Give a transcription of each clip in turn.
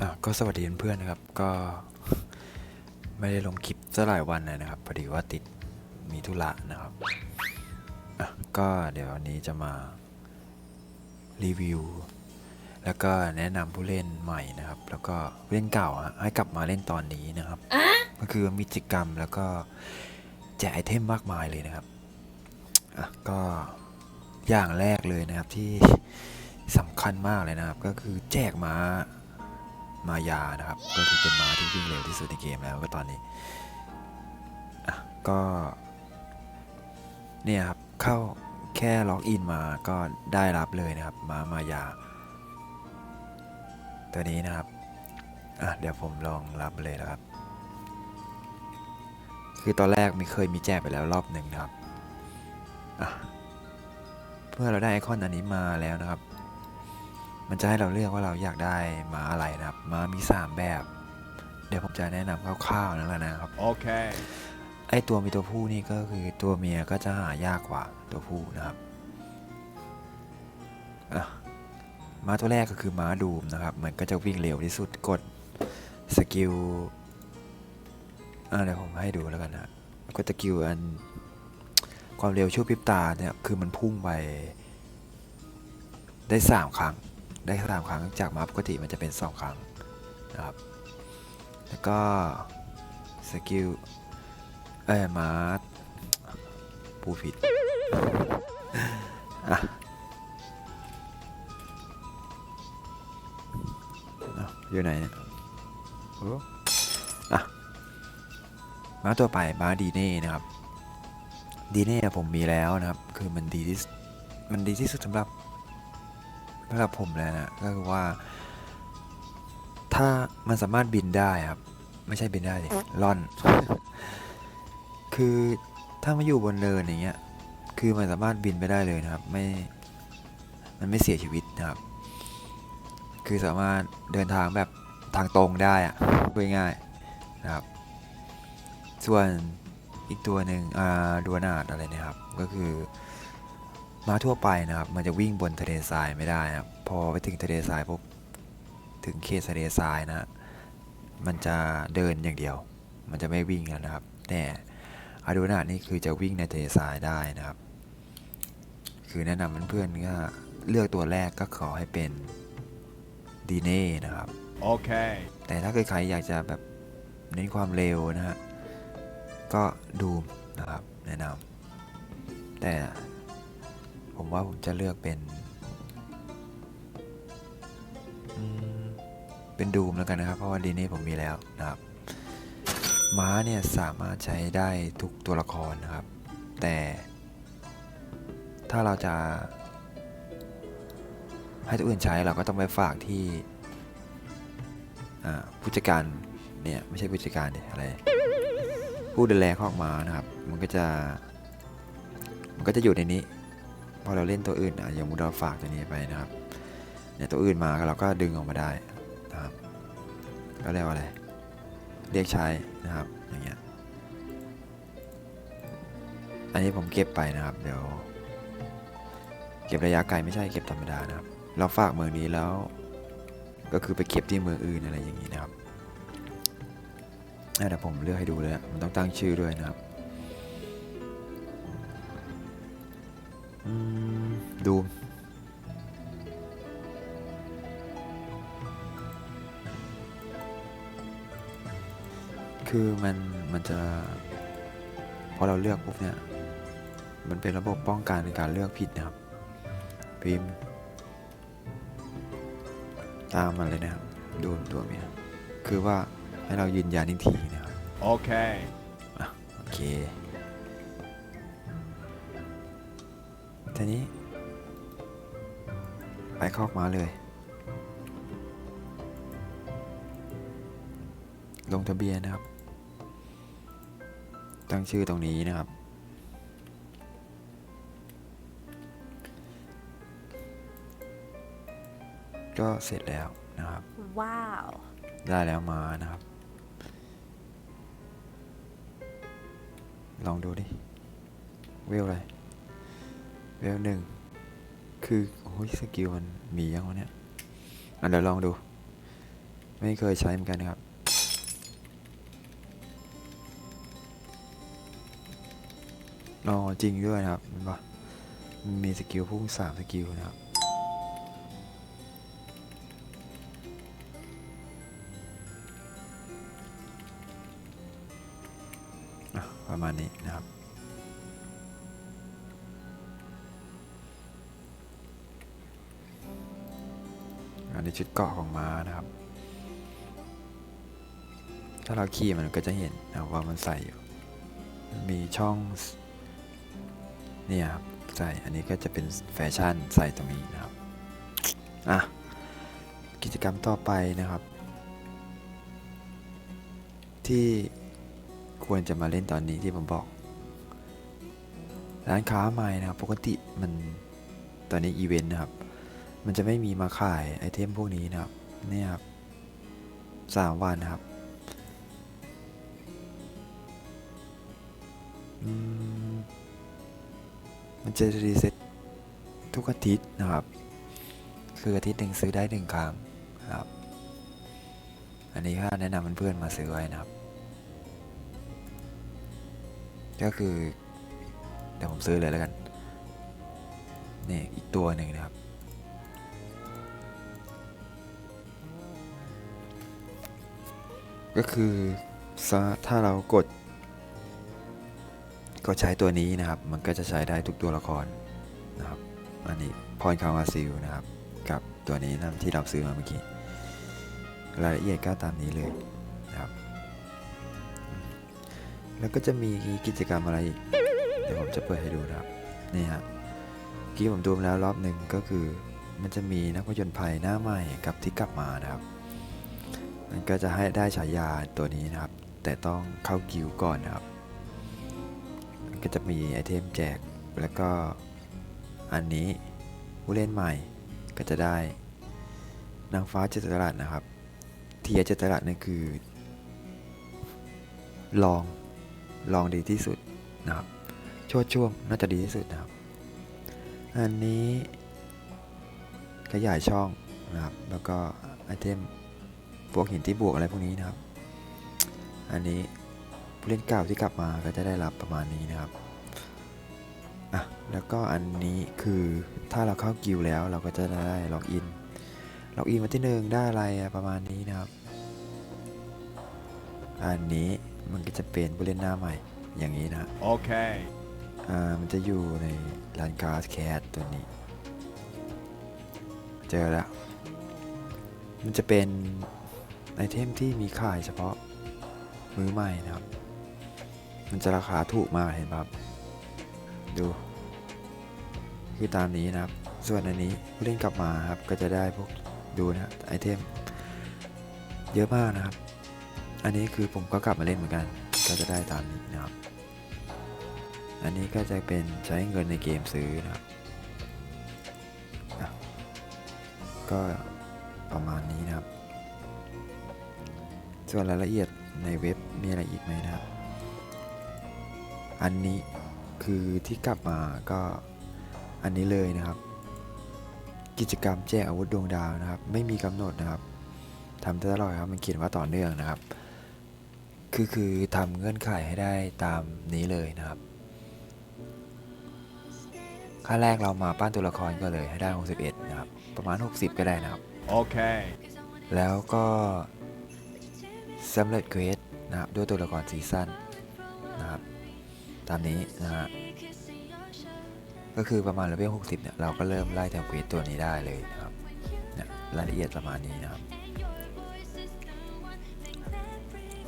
อะก็สวัสดีเพื่อนๆนะครับ ก็ไม่ได้ลงคลิปสักหลายวันเลยนะครับพอดีว่าติดมีธุระนะครับอะก็เดี๋ยววันนี้จะมารีวิว แล้วก็แนะนำผู้เล่นใหม่นะครับ แล้วก็เล่นเก่าอะให้กลับมาเล่นตอนนี้นะครับก็คือมีกิจกรรมแล้วก็แจกไอเทมมากมายเลยนะครับอะก็อย่างแรกเลยนะครับที่สำคัญมากเลยนะครับ ก็คือแจกม้า มายานะครับ ก็คือเป็นม้าที่วิ่งเร็วที่สุดในเกมแล้วก็ตอนนี้อะก็เนี่ยครับเข้าแค่ล็อกอินมาก็ได้รับเลยนะครับม้ามายา ตัวนี้นะครับอะเดี๋ยวผมลองรับเลยนะครับ คือตอนแรกมีเคยมีแจกไปแล้วรอบหนึ่งนะครับอะเมื่อเราได้ไอคอนอันนี้มาแล้วนะครับ มันจะให้เราเลือกว่าเราอยากได้ม้าอะไรนะครับม้ามี 3 แบบ เดี๋ยวผมจะแนะนำคร่าวๆนั่นแหละนะครับ Okay. ไอตัวมีตัวผู้นี่ก็คือตัวเมียก็จะหายากกว่าตัวผู้นะครับอะม้าตัวแรกก็คือม้าดูมนะครับ มันก็จะวิ่งเร็วที่สุดกดสกิลอะเดี๋ยวผมให้ดูแล้วกันนะกดสกิลอันความเร็วชั่วพริบตาเนี่ยคือมันพุ่งไปได้สามครั้ง ได้สามครั้งจากม้าปกติมันจะเป็นสองครั้งนะครับ แล้วก็สกิลเอ้ยมาร์ทพูดผิดอะเอ้าอยู่ไหนเนี่ยโอ้อะม้าตัวไปม้าดีเน่นะครับดีเน่ผมมีแล้วนะครับ คือมันดีที่สุดมันดีที่สุดสำหรับ สำหรับผมแล้วนะก็คือว่า ถ้ามันสามารถบินได้ครับ ไม่ใช่บินได้ดิล่อน คือถ้ามาอยู่บนเนินอย่างเงี้ย คือมันสามารถบินไปได้เลยนะครับ ไม่ มันไม่เสียชีวิตนะครับ คือสามารถเดินทางแบบทางตรงได้อะง่ายๆนะครับ ส่วนอีกตัวหนึ่งอ่าดวนาดอะไรนะครับ ก็คือ ม้าทั่วไปนะครับ มันจะวิ่งบนทะเลทรายไม่ได้นะครับพอไปถึงทะเลทรายปุ๊บถึงเขตทะเลทรายนะมันจะเดินอย่างเดียว มันจะไม่วิ่งแล้วนะครับแต่อาดูนานี่คือจะวิ่งในทะเลทรายได้นะครับ คือแนะนำเพื่อนๆก็เลือกตัวแรกก็ขอให้เป็นดีเน่นะครับ Okay. แต่ถ้าเกิดใครอยากจะแบบเน้นความเร็วนะฮะก็ดูมนะครับแนะนำแต่ ผมว่าผมจะเลือกเป็นเป็นดูมแล้วกันนะครับ เพราะว่าดีนี่ผมมีแล้วนะครับ ม้าเนี่ยสามารถใช้ได้ทุกตัวละครนะครับ แต่ถ้าเราจะ ให้ตัวอื่นใช้เราก็ต้องไปฝากที่ผู้จัดการเนี่ยไม่ใช่ผู้จัดการเนี่ยอะไรผู้ดูแลคอกม้านะครับ มันก็จะ มันก็จะอยู่ในนี้ พอเราเล่นตัวอื่นอะอย่างมุดเราฝากตัวนี้ไปนะครับเนี่ยตัวอื่นมาเราก็ดึงออกมาได้นะครับก็เรียกว่าอะไร เรียกใช้นะครับอย่างเงี้ยอันนี้ผมเก็บไปนะครับเดี๋ยว เก็บระยะไกลไม่ใช่เก็บธรรมดานะครับ เราฝากเมืองนี้แล้ว ก็คือไปเก็บที่เมืองอื่นอะไรอย่างนี้นะครับอ่เดี๋ยวผมเลือกให้ดูเลยมันต้องตั้งชื่อด้วยนะครับ ดูมคือมัน มันจะ พอเราเลือกปุ๊บเนี่ย มันเป็นระบบป้องกันในการเลือกผิดนะครับ พิมพ์ ตามมันเลยนะครับ ดูตัวเมียคือว่าให้เรายืนยันอีกทีนะครับ Okay. โอเค ทีนี้ ไปคอกมาเลย ลงทะเบียนนะครับ ตั้งชื่อตรงนี้นะครับ ก็เสร็จแล้วนะครับ Wow. ได้แล้วมานะครับ ลองดูดิเวลอะไร เวลหนึ่ง คือ โอ้ยสกิลมันมียังวะเนี่ย อันเดี๋ยวลองดู ไม่เคยใช้เหมือนกันนะครับอ๋อจริงด้วยนะครับมันว่ามีสกิลพุ่งสามสกิลนะครับประมาณนี้นะครับ ชุดเกาะของม้านะครับ ถ้าเราขี่มันก็จะเห็นนะว่ามันใส่อยู่ มีช่องเนี่ยครับใส่อันนี้ก็จะเป็นแฟชั่นใส่ตรงนี้นะครับอะกิจกรรมต่อไปนะครับ ที่ควรจะมาเล่นตอนนี้ที่ผมบอกร้านค้าใหม่นะครับ ปกติมันตอนนี้อีเวนต์นะครับ มันจะไม่มีมาขายไอเทมพวกนี้นะครับ เนี่ยครับสามวันครับมันจะรีเซ็ตทุกอาทิตย์นะครับ คืออาทิตย์หนึ่งซื้อได้หนึ่งครั้งครับ อันนี้ก็แนะนำเพื่อนๆมาซื้อไว้นะครับ ก็คือ เดี๋ยวผมซื้อเลยแล้วกัน นี่อีกตัวหนึ่งนะครับ ก็คือถ้าเรากด ก็ใช้ตัวนี้นะครับ มันก็จะใช้ได้ทุกตัวละครนะครับ อันนี้พรคาวาซิลนะครับ กับตัวนี้นะที่เราซื้อมาเมื่อกี้ รายละเอียดก็ตามนี้เลยนะครับ แล้วก็จะมีกิจกรรมอะไรอีก เดี๋ยวผมจะเปิดให้ดูนะครับ นี่ฮะกี้ผมดูมาแล้วรอบหนึ่งก็คือ มันจะมีนักผจญภัยหน้าใหม่กับที่กลับมานะครับ มันก็จะให้ได้ฉายาตัวนี้นะครับ แต่ต้องเข้ากิวก่อนนะครับ มันก็จะมีไอเทมแจกแล้วก็อันนี้ผู้เล่นใหม่ก็จะได้นางฟ้าเจตรัสนะครับเทียเจตรัสนั่คือ ลองลองดีที่สุดนะครับชดช่วงน่าจะดีที่สุดนะครับ อันนี้ขยายช่องนะครับ แล้วก็ไอเทม พวกหินที่บวกอะไรพวกนี้นะครับ อันนี้ผู้เล่นเก่าที่กลับมาก็จะได้รับประมาณนี้นะครับอะแล้วก็อันนี้คือถ้าเราเข้ากิลด์แล้วเราก็จะได้ล็อกอินล็อกอินวันที่หนึ่งได้อะไรอะประมาณนี้นะครับ อันนี้มันก็จะเป็นผู้เล่นหน้าใหม่อย่างนี้นะ Okay. อ่ามันจะอยู่ในร้านค้าแคสตัวนี้ เจอแล้ว มันจะเป็น ไอเทมที่มีขายเฉพาะมือใหม่นะครับ มันจะราคาถูกมากเห็นปะครับ ดู คือตามนี้นะครับ ส่วนอันนี้ผู้เล่นกลับมาครับ ก็จะได้พวกดูนะไอเทม เยอะมากนะครับ อันนี้คือผมก็กลับมาเล่นเหมือนกัน ก็จะได้ตามนี้นะครับ อันนี้ก็จะเป็นใช้เงินในเกมซื้อนะครับก็ประมาณนี้นะครับ ส่วนรายละเอียดในเว็บมีอะไรอีกไหมนะครับ อันนี้คือที่กลับมาก็อันนี้เลยนะครับ กิจกรรมแจกอาวุธดวงดาวนะครับ ไม่มีกำหนดนะครับทำได้ตลอดครับมันเขียนว่าต่อเนื่องนะครับ คือคือทำเงื่อนไขให้ได้ตามนี้เลยนะครับขั้นแรกเรามาปั้นตัวละครก็เลยให้ได้ 61 นะครับ ประมาณ 60 ก็ได้นะครับ Okay. แล้วก็ สำเร็จเควสนะครับด้วยตัวละครซีซั่นนะครับตามนี้นะฮะก็คือประมาณเลเวล60 เนี่ย เราก็เริ่มไล่ทำเควสตัวนี้ได้เลยนะครับเนี่ยรายละเอียดประมาณนี้นะครับ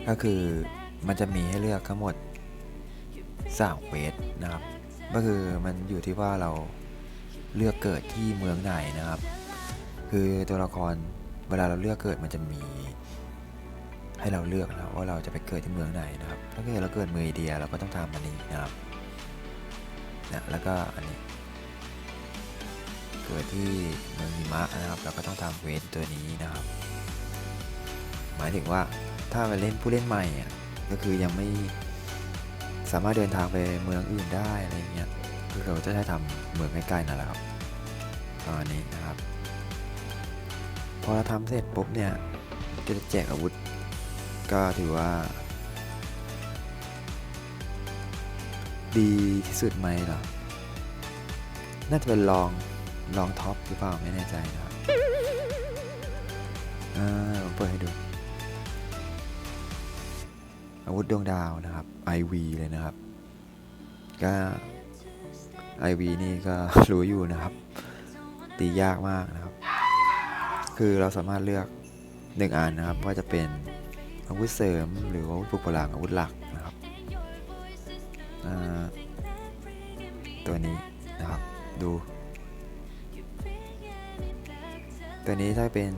ก็คือมันจะมีให้เลือกทั้งหมด3เควสนะครับ ก็คือมันอยู่ที่ว่าเราเลือกเกิดที่เมืองไหนนะครับ คือตัวละครเวลาเราเลือกเกิดมันจะมี ให้เราเลือกนะว่าเราจะไปเกิดที่เมืองไหนนะครับ ถ้าเกิดเราเกิดเมืองอินเดียเราก็ต้องทำอันนี้นะครับนะแล้วก็อันนี้ เกิดที่เมืองหิมะนะครับ เราก็ต้องทำเวทตัวนี้นะครับ หมายถึงว่าถ้าไปเล่นผู้เล่นใหม่ก็คือยังไม่สามารถเดินทางไปเมืองอื่นได้อะไรเงี้ยคือเราจะได้ทำเมืองใกล้ๆนั่นแหละครับประมาณนี้นะครับ พอเราทำเสร็จปุ๊บเนี่ยก็จะแจกอาวุธ ก็ถือว่า ดีที่สุดไหมหรอ น่าจะเป็นลองลองท็อปหรือเปล่าไม่แน่ใจนะครับอ่าผมเปิดให้ดู อาวุธดวงดาวนะครับ IV เลยนะครับ ก็ IV นี่ก็รู้อยู่นะครับ ตียากมากนะครับ คือเราสามารถเลือกหนึ่งอันนะครับว่าจะเป็น อาวุธเสริมหรืออาวุธปลุกพลังอาวุธหลักนะครับตัวนี้นะครับดู ตัวนี้ถ้าเป็น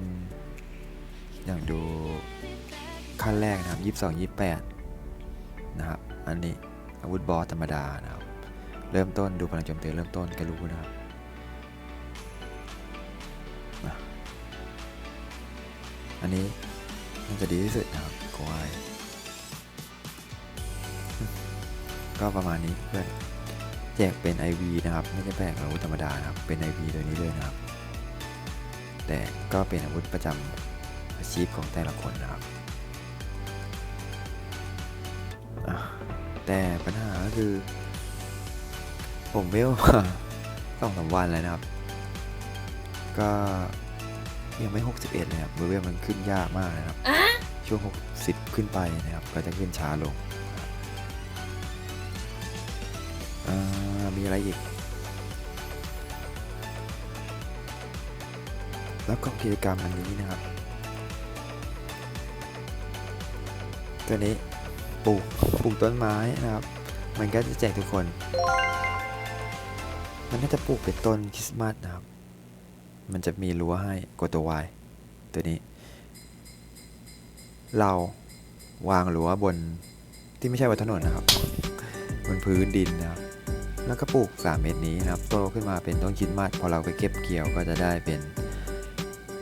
อย่างดูขั้นแรกนะครับยี่สิบสองยี่แปดนะครับอันนี้อาวุธบอสธรรมดานะครับ เริ่มต้นดูพลังโจมตีเริ่มต้นก็รู้นะครับอันนี้ มันจะดีที่สุดนะครับกวายก็ประมาณนี้เพื่อนแจกเป็น IV นะครับ ไม่ใช่แจกอาวุธธรรมดานะครับ เป็น IV ตัวนี้เลยนะครับ แต่ก็เป็นอาวุธประจำอาชีพของแต่ละคนนะครับแต่ปัญหาก็คือ ผมเวลมาสองสามวันแล้วนะครับ ก็ ยังไม่ 61เลยครับเวลมันขึ้นยากมากนะครับ ช่วง 60 ขึ้นไปนะครับ ก็จะขึ้นช้าลงอ่ามีอะไรอีก แล้วก็กิจกรรมอันนี้นะครับ ตัวนี้ปลูกปลูกต้นไม้นะครับ มันก็จะแจกทุกคน มันน่าจะปลูกเป็นต้นคริสต์มาสนะครับ มันจะมีรั้วให้กดตัว Y ตัวนี้ เราวางรั้วบนที่ไม่ใช่บนถนนนะครับ บนพื้นดินนะครับ แล้วก็ปลูก 3 เม็ดนี้นะครับ โตขึ้นมาเป็นต้นคริสต์มาสพอเราไปเก็บเกี่ยวก็จะได้เป็น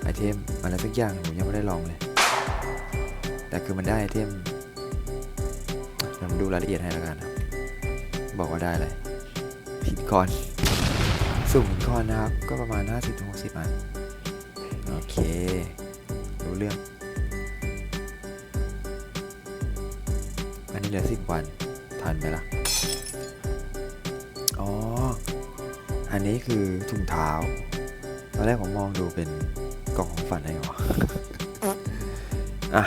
ไอเทมอะไรสักอย่างผมยังไม่ได้ลองเลย แต่คือมันได้ไอเทมเดี๋ยวผมดูรายละเอียดให้แล้วกันครับ บอกว่าได้เลยพินคอน สุ่มพินคอนนะครับ ก็ประมาณ 50-60อันโอเค รู้เรื่อง อันนี้เหลือ 10 วัน ทันไหมล่ะ อ๋อ อันนี้คือถุงเท้า ตอนแรกผมมองดูเป็นกล่องของฝันอะไรวะอะ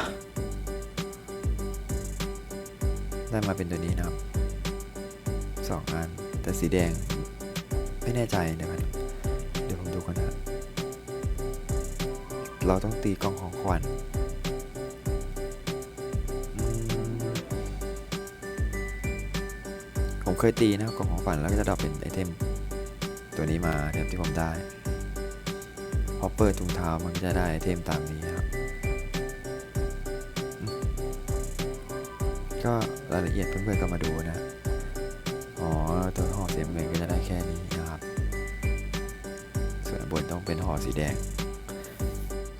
ได้มาเป็นตัวนี้นะครับสองอัน แต่สีแดง ไม่แน่ใจเดี๋ยวมันเดี๋ยวผมดูก่อนนะเราต้องตีกองของขวัญผมเคยตีนะครับกองของขวัญแล้วก็จะดรอปเป็นไอเทม ตัวนี้มาเทมที่ผมได้พอเปิดถุงเท้ามันก็จะได้ไอเทมตามนี้นะครับก็รายละเอียดเพื่อนๆก็มาดูนะ อ๋อ ตัวห่อสีน้ำเงินก็จะได้แค่นี้ เป็นห่อสีแดง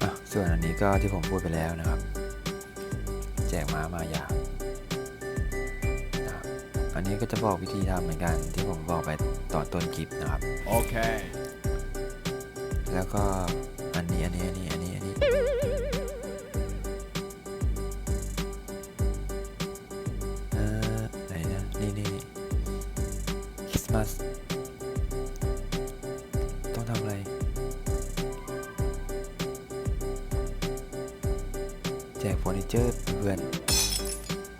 อะส่วนอันนี้ก็ที่ผมพูดไปแล้วนะครับ แจกม้ามายานะครับอันนี้ก็จะบอกวิธีทำเหมือนกันที่ผมบอกไปตอนต้นคลิปนะครับ Okay. แล้วก็อันนี้อันนี้อันนี้อันนี้ พื่อน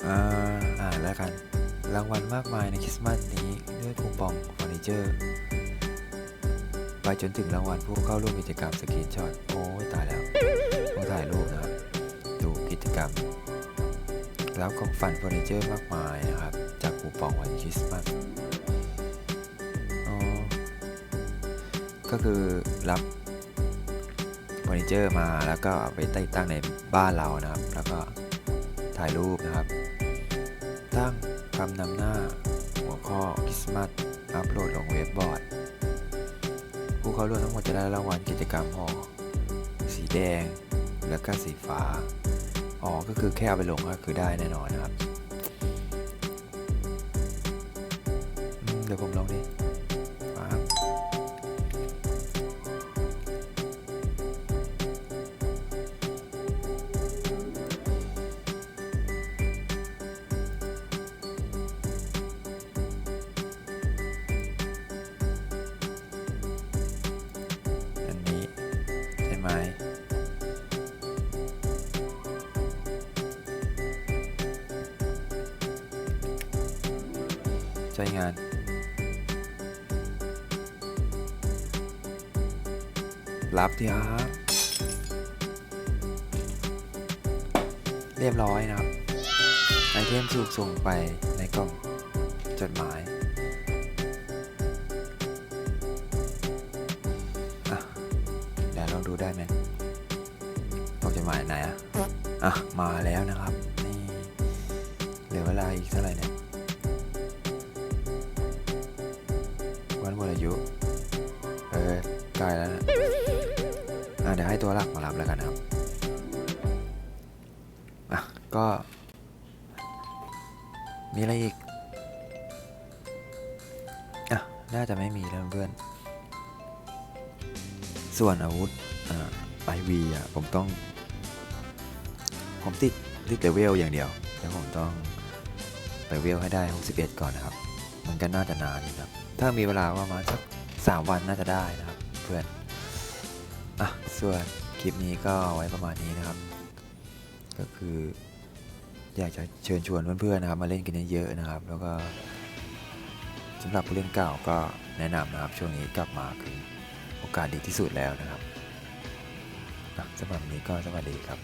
อ่าอ่าแล้วกัน รางวัลมากมายในคริสต์มาสนี้ด้วยคูปองเฟอร์นิเจอร์ ไปจนถึงรางวัลผู้เข้าร่วมกิจกรรมสกรีนช็อต โอ้ตายแล้วต้องถ่ายรูปนะครับ ดูกิจกรรมแล้วของฝันเฟอร์นิเจอร์มากมายนะครับ จากคูปองวันคริสต์มาสก็คือรับเฟอร์นิเจอร์มาแล้วก็เอาไปติดตั้งในบ้านเรานะครับ แล้วก็ ถ่ายรูปนะครับ ตั้งคำนำหน้า หัวข้อคริสต์มาสอัพโหลดลงเว็บบอร์ด ผู้เข้าร่วมทั้งหมดจะได้รางวัลกิจกรรมห่อสีแดงแล้วก็สีฟ้าอ๋อก็คือแค่เอาไปลงก็คือได้แน่นอนนะครับ เดี๋ยวผมลองดิ ไหมใช้งานรับที่ครับเรียบร้อยนะครับไอเทมถูกส่งไปในกล่องจดหมาย จดหมายไหนอะอะ มาแล้วนะครับ นี่เหลือเวลาอีกเท่าไหร่เนี่ย วันหมดอายุ เออใกล้แล้วนะอะเดี๋ยวให้ตัวหลักมารับแล้วกันครับ อะ ก็ มีอะไรอีก อะ น่าจะไม่มีแล้วเพื่อน ส่วนอาวุธ อ่าไอวีอะ ผมต้อง ผมติดติดเลเวลอย่างเดียวแล้วผมต้องเลเวลให้ได้ 61 ก่อนนะครับ มันก็น่าจะนานอยู่นะครับ ถ้ามีเวลาประมาณสักสามวันน่าจะได้นะครับ เพื่อนอะส่วนคลิปนี้ก็ไว้ประมาณนี้นะครับ ก็คือ อยากจะเชิญชวนเพื่อนๆนะครับ มาเล่นกันเยอะๆนะครับ แล้วก็สำหรับผู้เล่นเก่าก็แนะนำนะครับช่วงนี้กลับมาคือโอกาสดีที่สุดแล้วนะครับสำหรับวันนี้ก็สวัสดีครับ